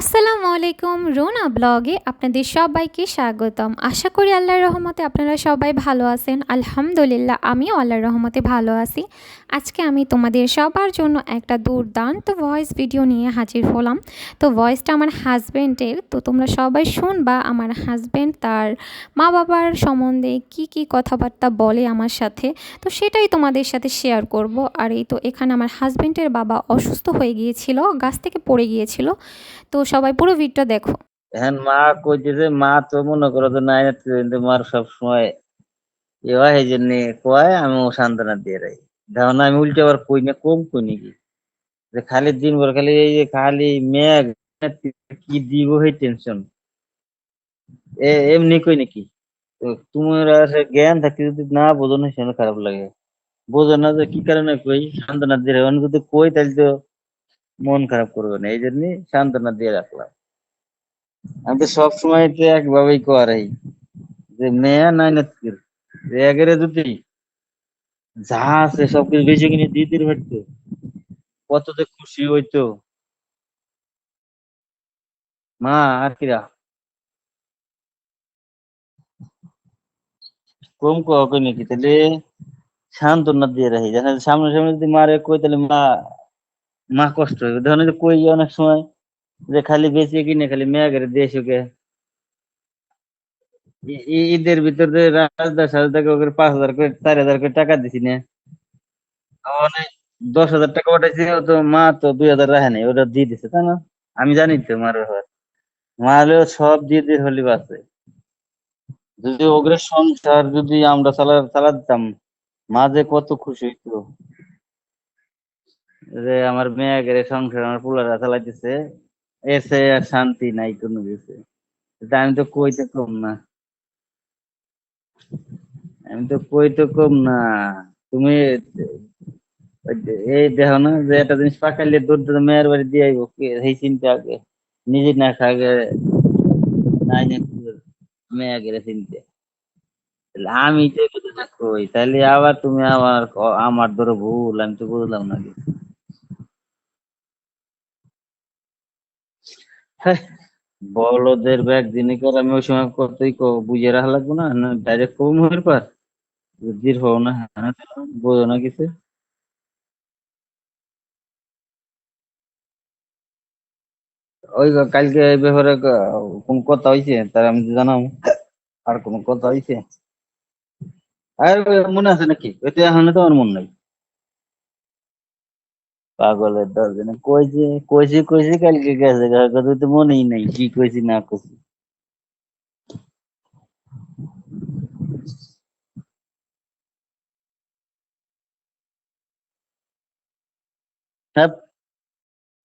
আসসালামু আলাইকুম। রোনা ব্লগে আপনাদের সবাইকে স্বাগতম। আশা করি আল্লাহর রহমতে আপনারা সবাই ভালো আছেন। আলহামদুলিল্লাহ, আমিও আল্লাহর রহমতে ভালো আছি। আজকে আমি তোমাদের সবার জন্য একটা দুর্দান্ত ভয়েস ভিডিও নিয়ে হাজির হলাম। তো ভয়েসটা আমার হাজব্যান্ডের তো তোমরা সবাই শুনবা আমার হাজব্যান্ড তার মা বাবার সম্বন্ধে কি কি কথাবার্তা বলে আমার সাথে। তো সেটাই তোমাদের সাথে শেয়ার করব। আর এই তো এখানে আমার হাজব্যান্ডের বাবা অসুস্থ হয়ে গিয়েছিল, গাছ থেকে পড়ে গিয়েছিল। তো সবাই পুরো ভিডিওটা দেখো। এখন মা কইতেছে, মা, তো মনে করো তো নাই, কিন্তু মার সবসময় এ হয় এই জন্য কয়, আমি ও সান্ত্বনা দিয়ে রাখি। না, আমি উল্টে আবার কই না, কম কই নাকি? যে খালি দিন ভর খালি এই যে খালি মেঘ, কি দিব সেই টেনশন এ, এমনি কই নাকি? তোমার জ্ঞান থাকতে যদি না বোঝো, না খারাপ লাগে। বোঝো না যে কি কারণে কই, সান্ত্বনা দিয়ে যদি কই তাহলে তো মন খারাপ করবে না, এই জন্য সান্ত্বনা দিয়ে রাখলাম। আমি তো সবসময় তো একভাবেই করাই, যে মেয়ে নাই না যে যদি যা আছে সবকিছু বেশি কিনে দিয়ে দিতে কত যে খুশি হইতো। মা, আর কিরা কম কই নাকি? তাহলে সান্ত্বনা দিয়ে রাখি। জানা সামনে সামনে যদি মারে কই, তাহলে মা মা কষ্ট হবে ধরেন কই অনেক সময় যে খালি বেঁচে কিনে খালি মেয়েদের দেশকে ঈদের ভিতরে রাজদার সাজদাকে ওকে পাঁচ হাজার করে, চার হাজার করে টাকা দিছি না। মানে দশ হাজার টাকা পাঠাইছি তো মা তো দুই হাজার রাখে নাই, ওটা দিয়ে দিছে, তাই না? আমি জানি তো মার ব্যাপার। মা হলেও সব দিয়ে দিয়ে হলি বাসে যদি ওগুলো সংসার যদি আমরা চালা দিতাম, মা যে কত খুশি হইতো। যে আমার মেয়েকে সংসার আমার পুলারা চালাইতেছে, এসে আর শান্তি নাই কোনো কিছু। আমি তো কইতে কম না। আমি তো কইতে কম না। তুমি এই দেখো না যে একটা জিনিস পাকাইলে দুধ মেয়ের বাড়ি দিয়ে আইব সেই চিন্তা আগে। নিজে না খাগে, নাই মেয়ে গেলে চিনতে। আমি তো কই? তাহলে আবার তুমি আমার আমার ধরো ভুল, আমি তো বুঝলাম না কিছু। বলদের ব্যাগ দিনে কর, আমি ওই সময় কতই বুঝে রাখা লাগবো না ডাইরেক্ট কম হওয়ার পর বুদ্ধির হও না হ্যাঁ বোঝো না কিছু। ওই কালকে এই ব্যাপারে কোন কথা হয়েছে তার আমি জানাম। আর কোন কথা হয়েছে আর, মনে আছে নাকি? ওইটা এখন তো আমার মনে নাই। পাগলের দশ দিনে কইছে কইছি কইছি কালকে গেছে কথা তো মনেই নাই কি কইছি না কইছি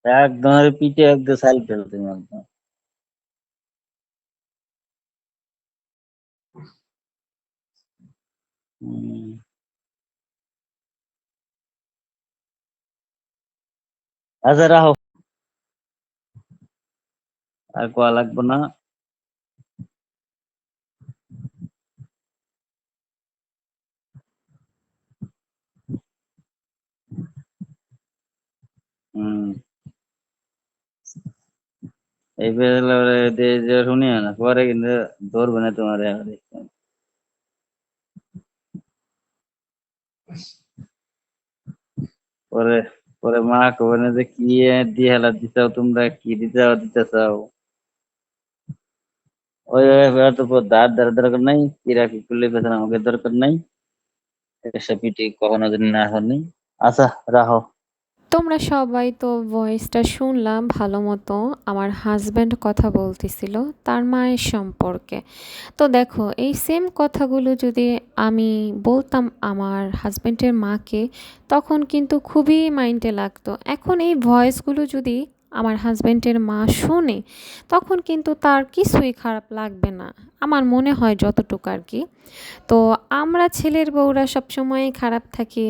একদম পিঠে একদম সাইল ফেলতে একদম আচ্ছা রাহো আর কোয়া লাগবো না। এই যে শুনি না, পরে কিন্তু ধরবে না তোমার পরে পরে মা কবে না যে, কি দিয়ে হেলা দিছাও তোমরা? কি দিতে দিতে চাও ওই তো দাঁত দেওয়ার দরকার নাই, কিরা কি করলে পেছনে আমাকে দরকার নাই। এসব পিটি কখনো দিন না হয়নি আচ্ছা রাখো। তোমরা সবাই তো ভয়েসটা শুনলাম ভালো মতো। আমার হাজব্যান্ড কথা বলতেছিল তার মায়ের সম্পর্কে। তো দেখো, এই সেম কথাগুলো যদি আমি বলতাম আমার হাজব্যান্ডের মাকে, তখন কিন্তু খুবই মাইন্ডে লাগতো। এখন এই ভয়েসগুলো যদি আমার হাজব্যান্ডের মা শোনে, তখন কিন্তু তার কিছুই খারাপ লাগবে না। আমার মনে হয় যতটুকু আর কি। তো আমরা ছেলের বউরা সবসময় খারাপ থাকি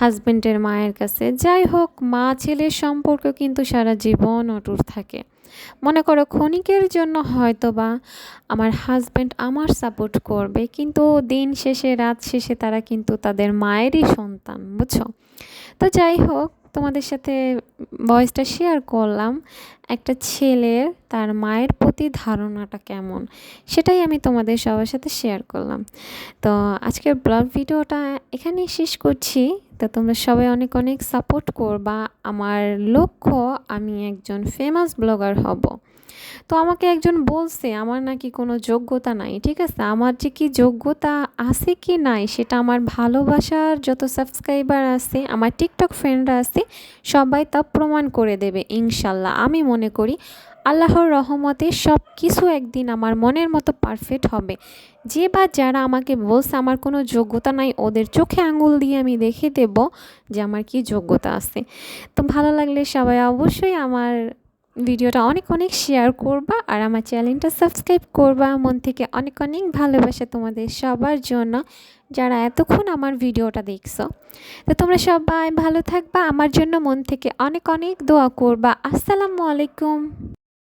হাজব্যান্ডের মায়ের কাছে। যাই হোক, মা ছেলের সম্পর্ক কিন্তু সারা জীবন অটুট থাকে। মনে করো ক্ষণিকের জন্য হয়তো বা আমার হাজব্যান্ড আমার সাপোর্ট করবে, কিন্তু দিন শেষে, রাত শেষে তারা কিন্তু তাদের মায়েরই সন্তান, বুঝছ? তো যাই হোক তোমাদের সাথে ভয়েসটা শেয়ার করলাম, একটা ছেলের তার মায়ের প্রতি ধারণাটা কেমন, সেটাই আমি তোমাদের সবার সাথে শেয়ার করলাম। তো আজকের ব্লগ ভিডিওটা এখানেই শেষ করছি। তো তোমরা সবাই অনেক অনেক সাপোর্ট করবা। আমার লক্ষ্য আমি একজন ফেমাস ব্লগার হব। তো আমাকে একজন বলছে, আমার নাকি কোনো যোগ্যতা নাই। ঠিক আছে? আমার যে কি যোগ্যতা আছে কি নাই, সেটা আমার ভালোবাসার যত সাবস্ক্রাইবার আছে, আমার টিকটক ফ্রেন্ডরা আছে, সবাই তা প্রমাণ করে দেবে, ইনশাল্লাহ। আমি মনে করি, আল্লাহর রহমতে সব কিছু একদিন আমার মনের মতো পারফেক্ট হবে। যে বা যারা আমাকে বলছে, আমার কোনো যোগ্যতা নাই, ওদের চোখে আঙুল দিয়ে আমি দেখে দেব যে আমার কি যোগ্যতা আছে। তো ভালো লাগলে সবাই অবশ্যই আমার ভিডিওটা অনেক অনেক শেয়ার করবা আর আমার চ্যানেলটা সাবস্ক্রাইব করবা। মন থেকে অনেক অনেক ভালোবাসা তোমাদের সবার জন্য যারা এতক্ষণ আমার ভিডিওটা দেখছ। তো তোমরা সবাই ভালো থাকবা। আমার জন্য মন থেকে অনেক অনেক দোয়া করবা। আসসালামু আলাইকুম।